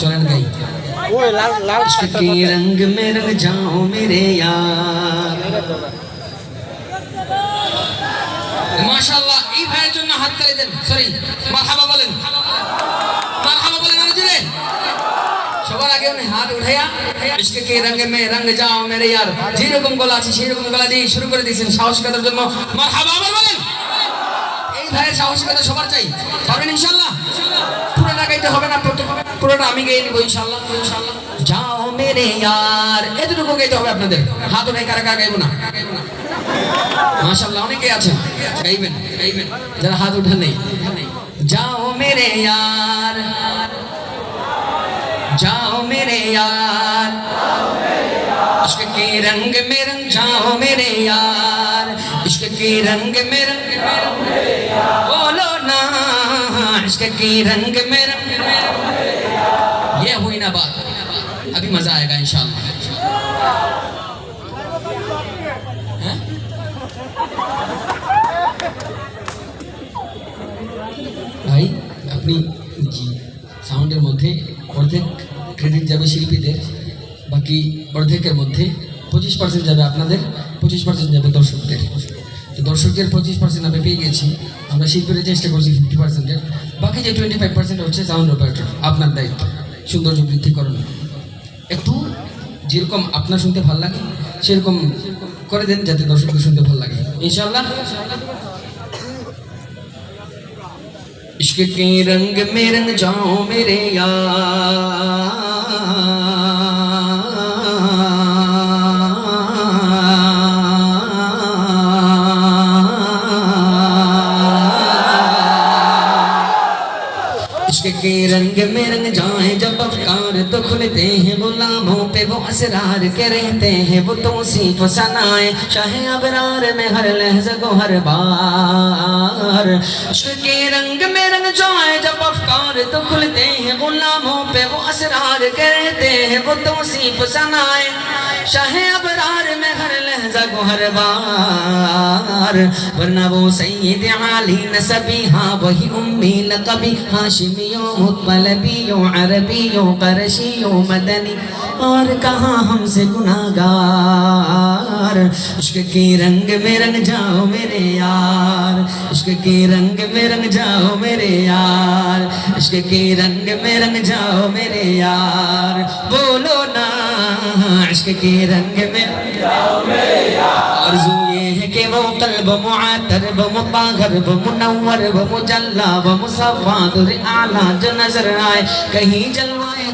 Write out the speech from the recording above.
চলেন গাই इश्क के रंग में रंग जाओ मेरे यार মাশাআল্লাহ এই ভাইয়ের জন্য হাত তালি দেন সরি মারহাবা বলেন মারহাবা বলেন আরো জোরে সবার আগে উনি হাত উঠাইয়া ইশকে কে রঙ মে রঙ যাও মেরে ইয়ার যেরকম গলা আছে সেই রকম গলা দিয়ে শুরু করে দিয়েছেন সাহসিকতার জন্য মারহাবা আবার বলেন এই ভাইয়ের সাহসিকতা সবার চাই পারবেন ইনশাআল্লাহ পুরোটা গাইতে হবে না পুরো- পুরোটা আমি গাইয়ে নিব ইনশাআল্লাহ ইনশাআল্লাহ যাও মেরে ইয়ার এতটুকু গাইতে হবে আপনাদের হাত উঠাই কারা কারা গাইবো না মাশাআল্লাহ অনেকেই আছেন গাইবেন গাইবেন যারা হাত উঠে নেই যাও মেরে ইয়ার जाओ मेरे यार इश्क के रंग में रंग जाओ मेरे यार इश्क के रंग में रंग बोलो ना इश्क के रंग में रंग ये हुई ना बात अभी मजा आएगा इंशाल्लाह हैं? ভাই আপনি জি সাউন্ডের মধ্যে অর্ধেক ক্রেডিট যাবে শিল্পীদের বাকি অর্ধেকের মধ্যে পঁচিশ পার্সেন্ট যাবে আপনাদের পঁচিশ পার্সেন্ট যাবে দর্শকদের তো দর্শকদের পঁচিশ পার্সেন্ট আমরা পেয়ে গেছি আমরা শিল্পীরা চেষ্টা করছি ফিফটি পার্সেন্টের বাকি যে টোয়েন্টি ফাইভ পার্সেন্ট হচ্ছে সাউন্ড অপারেটর আপনার দায়িত্ব সৌন্দর্য বৃদ্ধি করুন একটু যেরকম আপনার শুনতে ভালো লাগে সেরকম করে দেন যাতে দর্শকদের শুনতে ভালো লাগে ইনশাল্লাহ इश्क के रंग में रंग जाओ मेरे यार عشق کے رنگ میں رنگ جائیں جب افکار تو کھلتے ہیں غلاموں پہ وہ اسرار کے رہتے ہیں وہ توصیف و سنائیں شاہ ابرار میں ہر لحظہ کو ہر بار عشق کے رنگ میں رنگ جائیں جب افکار تو کھلتے ہیں غلاموں پہ وہ اسرار کے رہتے ہیں وہ توصیف و سنائیں شاہِ ابرار میں ہر لحظہ کو ہر بار، ورنہ وہ سید عالی نسبی ہاں وہی امی لقبی، ہاشمیوں مطلبیوں عربیوں قرشیوں مدنی، اور کہاں ہم سے گناہگار؟ عشق کے رنگ میں رنگ جاؤ میرے یار، عشق کے رنگ میں رنگ جاؤ میرے یار، عشق کے رنگ میں رنگ جاؤ میرے یار، بولو نا۔ عشق کے رنگ میں آرزو یہ ہے کہ وہ قلب معاتر و مطاہر و منور و مجلہ و مصفا در اعلیٰ جو نظر آئے، کہیں جلوائے